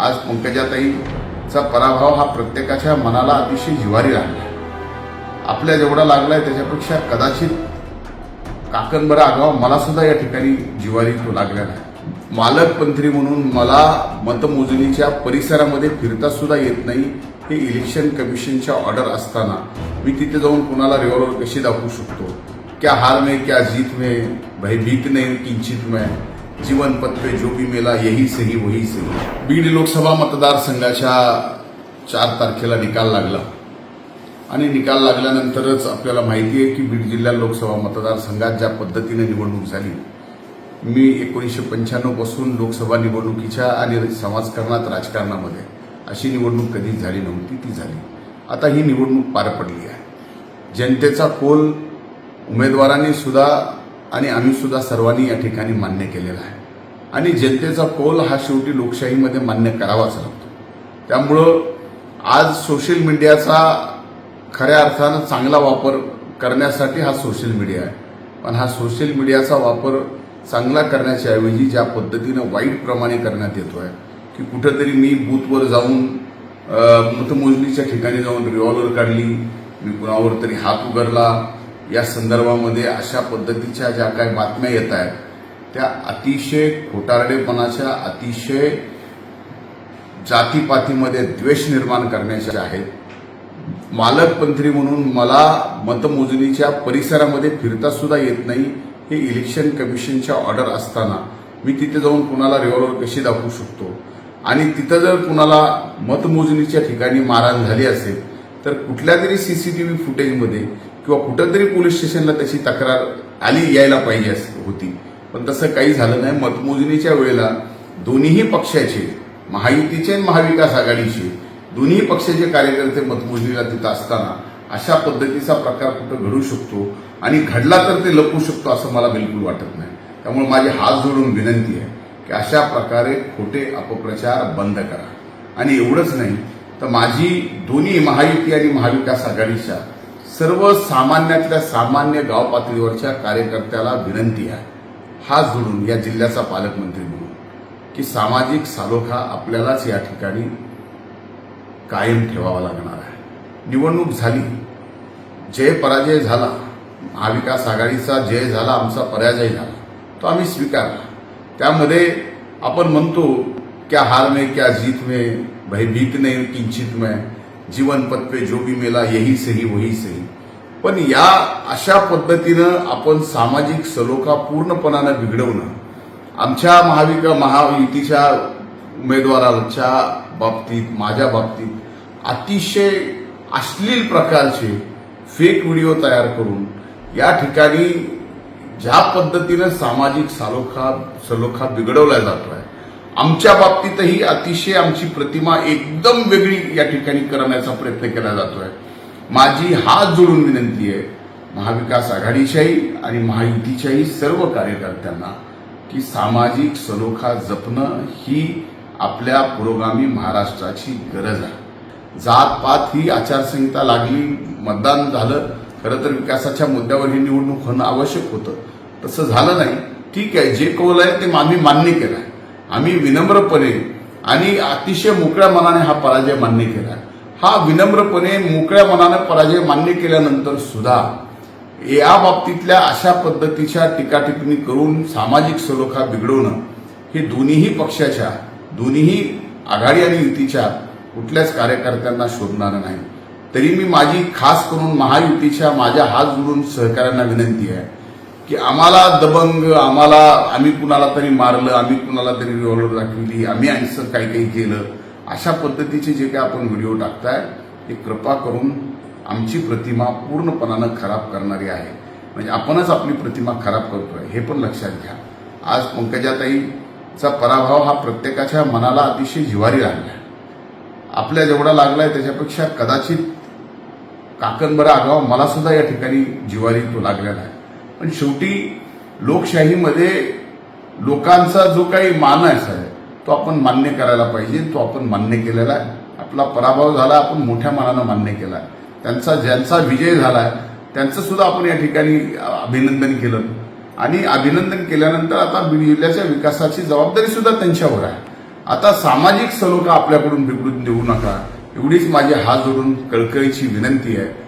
आज पंकजाताईचा पराभव हा प्रत्येकाच्या मनाला अतिशय जिवारी लागला आपल्या जेवढा लागलाय त्याच्यापेक्षा कदाचित काकणबरा आगाव मला सुद्धा या ठिकाणी जिवारी तो लागला नाही मालकमंत्री म्हणून मला मतमोजणीच्या परिसरामध्ये फिरता सुद्धा येत नाही. हे इलेक्शन कमिशनच्या ऑर्डर असताना मी तिथे जाऊन कुणाला रिव्हॉल्वर कशी दाखवू शकतो? क्या हार में क्या जीत में? भाई भीत नाही किंचित में? जीवन पथ पे जो भी मेला यही सही वही सही। बीड लोकसभा मतदारसंघाच्या चार तारखेला निकाल लागला. आणि निकाल लागल्यानंतरच आपल्याला माहिती आहे की बीड जिल्हा लोकसभा मतदारसंघात ज्या पद्धतीने निवडणूक झाली मी एकोणीसशे पंच्याण्णवपासून लोकसभा निवडणुकीच्या आणि समाजकारणात राजकारणामध्ये अशी निवडणूक कधीच झाली नव्हती ती झाली. आता ही निवडणूक पार पडली आहे. जनतेचा कोल उमेदवारांनी सुद्धा आणि आम्ही सुद्धा सर्वांनी या ठिकाणी मान्य केलेला आहे. आणि जनतेचा कौल हा शेवटी लोकशाहीमध्ये मान्य करावाच लागतो. त्यामुळं आज सोशल मीडियाचा खऱ्या अर्थानं चांगला वापर करण्यासाठी हा सोशल मीडिया आहे. पण हा सोशल मीडियाचा वापर चांगला करण्याच्या ऐवजी ज्या पद्धतीनं वाईट प्रमाणे करण्यात आहे की कुठंतरी मी बूथवर जाऊन मतमोजणीच्या ठिकाणी जाऊन रिव्हॉल्वर काढली मी कुणावर तरी हात उघडला या संदर्भामध्ये अशा पद्धतीच्या ज्या काही बातम्या येत आहेत त्या अतिशय खोटारडेपणाच्या अतिशय जातीपातीमध्ये द्वेष निर्माण करण्याच्या आहेत. मालकपंत्री म्हणून मला मतमोजणीच्या परिसरामध्ये फिरता सुद्धा येत नाही. हे इलेक्शन कमिशनच्या ऑर्डर असताना मी तिथे जाऊन कुणाला रिव्हॉल्वर कशी दाखवू शकतो? आणि तिथं जर कुणाला मतमोजणीच्या ठिकाणी मारहाण झाली असेल तर कुठल्या तरी सीसीटीव्ही फुटेजमध्ये किंवा कुठंतरी पोलीस स्टेशनला त्याची तक्रार आली यायला पाहिजे होती. पण तसं काही झालं नाही. मतमोजणीच्या वेळेला दोन्हीही पक्षाचे महायुतीचे आणि महाविकास आघाडीचे दोन्ही पक्षाचे कार्यकर्ते मतमोजणीला तिथं असताना अशा पद्धतीचा प्रकार कुठं घडू शकतो आणि घडला तर ते लपू शकतो असं मला बिलकुल वाटत नाही. त्यामुळे माझी हात जोडून विनंती आहे की अशा प्रकारे खोटे अपप्रचार बंद करा. आणि एवढंच नाही तर माझी दोन्ही महायुती आणि महाविकास आघाडीच्या सर्व सामान्यातल्या सामान्य गाव पातळीवरच्या कार्यकर्त्याला विनंती आहे. हा जोडून या जिल्ह्याचा पालकमंत्री म्हणून की सामाजिक सालोखा आपल्यालाच या ठिकाणी कायम ठेवावा लागणार आहे. निवडणूक झाली. जय पराजय झाला. महाविकास आघाडीचा जय झाला आमचा पराजय झाला. तो आम्ही स्वीकारला. त्यामध्ये आपण म्हणतो क्या हार में क्या जीत में भाई भीक नाही किंचित में. जीवन पथ पे जो भी मेला यही सही वही सही. पण या अशा पद्धतीनं आपण सामाजिक सलोखा पूर्णपणानं बिघडवणं आमच्या महाविका महायुतीच्या उमेदवाराच्या बाबतीत माझ्या बाबतीत अतिशय अश्लील प्रकारचे फेक व्हिडिओ तयार करून या ठिकाणी ज्या पद्धतीनं सामाजिक सालोखा सलोखा बिघडवला जातोय आमच्या बाबतीतही अतिशय आमची प्रतिमा एकदम वेगळी या ठिकाणी करण्याचा प्रयत्न केला जातोय. माझी हात जोडून विनंती आहे महाविकास आघाडीच्याही आणि महायुतीच्याही सर्व कार्यकर्त्यांना की सामाजिक सलोखा जपणं ही आपल्या पुरोगामी महाराष्ट्राची गरज आहे. जात पात ही आचारसंहिता लागली मतदान झालं खरं तर विकासाच्या मुद्द्यावर ही निवडणूक होणं आवश्यक होतं. तसं झालं नाही. ठीक आहे जे कौल आहे ते आम्ही मान्य केलं आहे. आम्ही विनम्रपणे आणि अतिशय मोकळ्या मनाने हा पराजय मान्य केला. हा विनम्रपणे मोकळ्या मनाने पराजय मान्य केल्यानंतर सुद्धा या बाबतीतल्या अशा पद्धतीच्या टीकाटिप्पणी करून सामाजिक सलोखा बिघडवणं हे दोन्हीही पक्षाच्या दोन्हीही आघाडी आणि युतीच्या कुठल्याच कार्यकर्त्यांना शोधणारं नाही. तरी मी माझी खास करून महायुतीच्या माझ्या हात जोडून सहकाऱ्यांना विनंती आहे. की आम्हाला दबंग आम्हाला आम्ही कुणाला तरी मारलं आम्ही कुणाला तरी रिव्हॉल्वर दाखविली आम्ही असं काही काही केलं अशा पद्धतीचे जे काही आपण व्हिडिओ टाकताय ते कृपा करून आमची प्रतिमा पूर्णपणानं खराब करणारी आहे. म्हणजे आपणच आपली प्रतिमा खराब करतोय हे पण लक्षात घ्या. आज पंकजाताईचा पराभव हा प्रत्येकाच्या मनाला अतिशय जिवारी लागला आपल्या जेवढा लागलाय त्याच्यापेक्षा कदाचित काकणबरा आगाव मला सुद्धा या ठिकाणी जिवारी तो लागलेला आहे. पण शेवटी लोकशाहीमध्ये लोकांचा जो काही मानस आहे तो आपण मान्य करायला पाहिजे तो आपण मान्य केलेला आहे. आपला पराभव झाला आपण मोठ्या मनानं मान्य केला त्यांचा ज्यांचा विजय झाला त्यांचं सुद्धा आपण या ठिकाणी अभिनंदन केलं. आणि अभिनंदन केल्यानंतर आता बीड जिल्ह्याच्या विकासाची जबाबदारी सुद्धा त्यांच्यावर आहे. आता सामाजिक सलोखा आपल्याकडून बिघडून देऊ नका. एवढीच माझी हात जोडून कळकळीची विनंती आहे.